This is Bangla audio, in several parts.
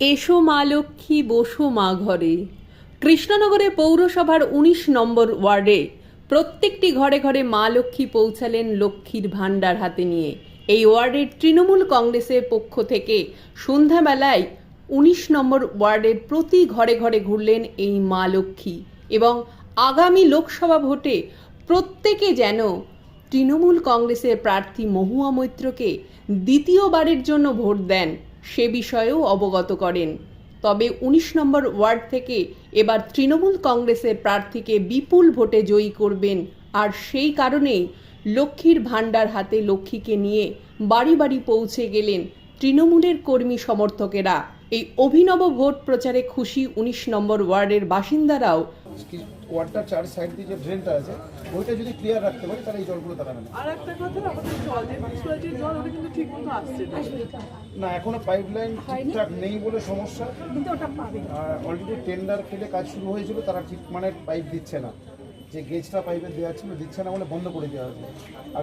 এসো মা লক্ষ্মী, বসো মা ঘরে। কৃষ্ণনগরে পৌরসভার উনিশ নম্বর ওয়ার্ডে প্রত্যেকটি ঘরে ঘরে মা লক্ষ্মী পৌঁছালেন লক্ষ্মীর ভাণ্ডার হাতে নিয়ে। এই ওয়ার্ডের তৃণমূল কংগ্রেসের পক্ষ থেকে সন্ধ্যাবেলায় উনিশ নম্বর ওয়ার্ডের প্রতি ঘরে ঘরে ঘুরলেন এই মা লক্ষ্মী এবং আগামী লোকসভা ভোটে প্রত্যেকে যেন তৃণমূল কংগ্রেসের প্রার্থী মহুয়া মৈত্রকে দ্বিতীয়বারের জন্য ভোট দেন সে বিষয়েও অবগত করেন। তবে উনিশ নম্বর ওয়ার্ড থেকে এবার তৃণমূল কংগ্রেসের প্রার্থীকে বিপুল ভোটে জয়ী করবেন। আর সেই কারণেই লক্ষ্মীর ভাণ্ডার হাতে লক্ষ্মীকে নিয়ে বাড়ি বাড়ি পৌঁছে গেলেন তৃণমূলের কর্মী সমর্থকেরা। এই অভিনব ভোট প্রচারে খুশি উনিশ নম্বর ওয়ার্ডের বাসিন্দারাও। কি ওয়ার্ডটার চার সাইড দিয়ে যে ড্রেনটা আছে ওইটা যদি ক্লিয়ার রাখতে পারি তাহলে এই জলগুলো দাঁড়াবে না আর একটা কথা আমাদের জল যে মিউনিসিপ্যালিটির জল ওটা কিন্তু ঠিক মতো আসছে না। না এখনও পাইপ লাইন ঠিকঠাক নেই বলে সমস্যা। কিন্তু ওটা পাবে। আর অলরেডি টেন্ডার ফেলে কাজ শুরু হয়েছিল তারা ঠিক মানে পাইপ দিচ্ছে না। যে গেজটা পাইপের দেওয়া ছিল দিচ্ছে না বলে বন্ধ করে দেওয়া হয়েছে। আর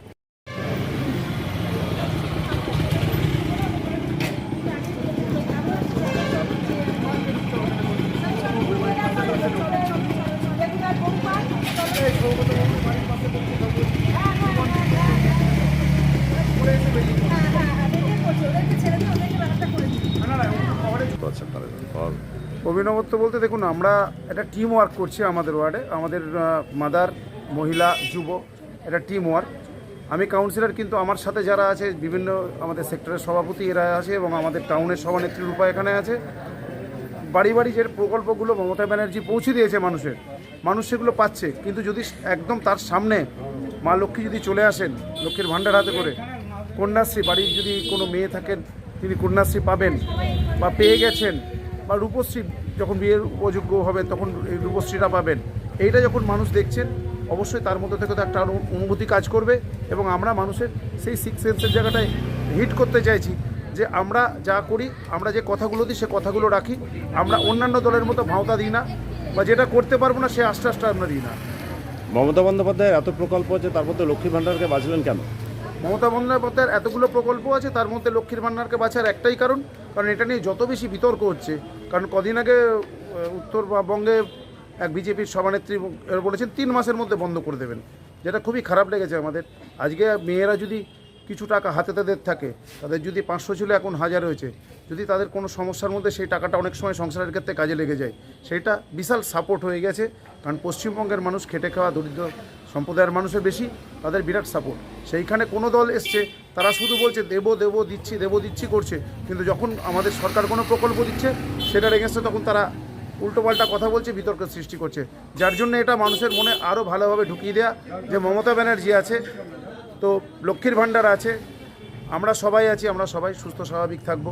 অভিনবত্ব বলতে দেখুন, আমরা একটা টিম ওয়ার্ক করছি আমাদের ওয়ার্ডে আমাদের মাদার মহিলা, যুব, এটা টিম ওয়ার্ক আমি কাউন্সিলর কিন্তু আমার সাথে যারা আছে, বিভিন্ন আমাদের সেক্টরের সভাপতি এরা আছে এবং আমাদের টাউনের সভানেত্রী রূপা এখানে আছে। বাড়ি বাড়ি যে প্রকল্পগুলো মমতা ব্যানার্জি পৌঁছে দিয়েছে মানুষের, মানুষ সেগুলো পাচ্ছে। কিন্তু যদি একদম তার সামনে মা লক্ষ্মী যদি চলে আসেন, লক্ষ্মীর ভাণ্ডার হাতে করে, কন্যাশ্রী, বাড়ির যদি কোনো মেয়ে থাকেন, তিনি কন্যাশ্রী পাবেন বা পেয়ে গেছেন বা রূপশ্রী যখন বিয়ের উপযোগ্য হবেন তখন এই রূপশ্রীটা পাবেন। এইটা যখন মানুষ দেখছেন অবশ্যই তার মধ্যে থেকে তো একটা অনু- অনুভূতি কাজ করবে এবং আমরা মানুষের সেই সিক্স সেন্সের জায়গাটায় হিট করতে চাইছি যে আমরা যা করি আমরা যে কথাগুলো দিই সে কথাগুলো রাখি। আমরা অন্যান্য দলের মতো ভাওতা দিই না বা যেটা করতে পারব না সে আশ্বাসটা আমরা দিই না। মমতা বন্দ্যোপাধ্যায়ের এত প্রকল্প আছে তার মধ্যে লক্ষ্মী ভাণ্ডারকে বাঁচলেন কেন? মমতা বন্দ্যোপাধ্যায়ের এতগুলো প্রকল্প আছে তার মধ্যে লক্ষ্মীর ভান্ডারকে বাঁচার একটাই কারণ কারণ এটা নিয়ে যত বেশি বিতর্ক হচ্ছে, কারণ কদিন আগে উত্তরবঙ্গে এক বিজেপির সভানেত্রী বলেছেন, তিন মাসের মধ্যে বন্ধ করে দেবেন। যেটা খুবই খারাপ লেগেছে আমাদের। আজকে মেয়েরা যদি কিছু টাকা হাতে তাদের থাকে, তাদের যদি পাঁচশো ছিল, এখন হাজার হয়েছে। যদি তাদের কোনো সমস্যার মধ্যে সেই টাকাটা অনেক সময় সংসারের ক্ষেত্রে কাজে লেগে যায়, সেটা বিশাল সাপোর্ট হয়ে গেছে। কারণ পশ্চিমবঙ্গের মানুষ খেটে খাওয়া, দরিদ্র সম্প্রদায়ের মানুষের বেশি তাদের বিরাট সাপোর্ট সেইখানে কোনো দল এসছে তারা শুধু বলছে দেব দেব দিচ্ছি দেব দিচ্ছি করছে। কিন্তু যখন আমাদের সরকার কোনো প্রকল্প দিচ্ছে সেটার এগেনস্টে তখন তারা উল্টোপাল্টা কথা বলছে বিতর্কের সৃষ্টি করছে। যার জন্য এটা মানুষের মনে আরও ভালোভাবে ঢুকিয়ে দেওয়া যে মমতা ব্যানার্জি আছে তো লক্ষ্মীর ভাণ্ডার আছে আমরা সবাই আছি আমরা সবাই সুস্থ স্বাভাবিক থাকব।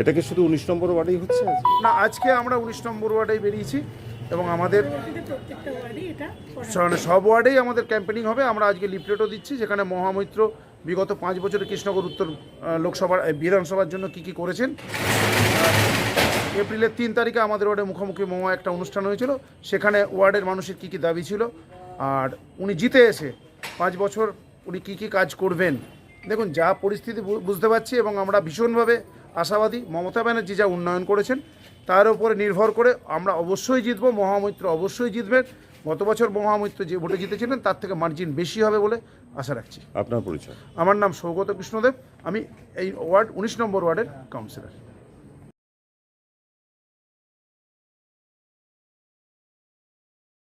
এটা কি শুধু উনিশ নম্বর ওয়ার্ডেই হচ্ছে না আজকে আমরা উনিশ নম্বর ওয়ার্ডেই বেরিয়েছি। এবং আমাদের সব ওয়ার্ডেই আমাদের ক্যাম্পেনিং হবে। আমরা আজকে লিফলেটও দিচ্ছি, যেখানে মহামৈত্র বিগত পাঁচ বছরে কৃষ্ণনগর উত্তর লোকসভার বিধানসভার জন্য কি কি করেছেন। এপ্রিলের তিন তারিখে আমাদের ওয়ার্ডে মুখোমুখি মহা একটা অনুষ্ঠান হয়েছিল। সেখানে ওয়ার্ডের মানুষের কি কি দাবি ছিল। আর উনি জিতে এসে পাঁচ বছর উনি কি কি কাজ করবেন। দেখুন, যা পরিস্থিতি বুঝতে পারছি এবং আমরা ভীষণভাবে আশাবাদী মমতা ব্যানার্জি যা উন্নয়ন করেছেন তার উপরে নির্ভর করে আমরা অবশ্যই জিতব মহামৈত্র অবশ্যই জিতবেন গত বছর মহামৈত্র যে ভোটে জিতেছিলেন তার থেকে মার্জিন বেশি হবে বলে আশা রাখছি। আপনার পরিচয়। আমার নাম সৌগত কৃষ্ণদেব আমি এই ওয়ার্ড উনিশ নম্বর ওয়ার্ডের কাউন্সিলর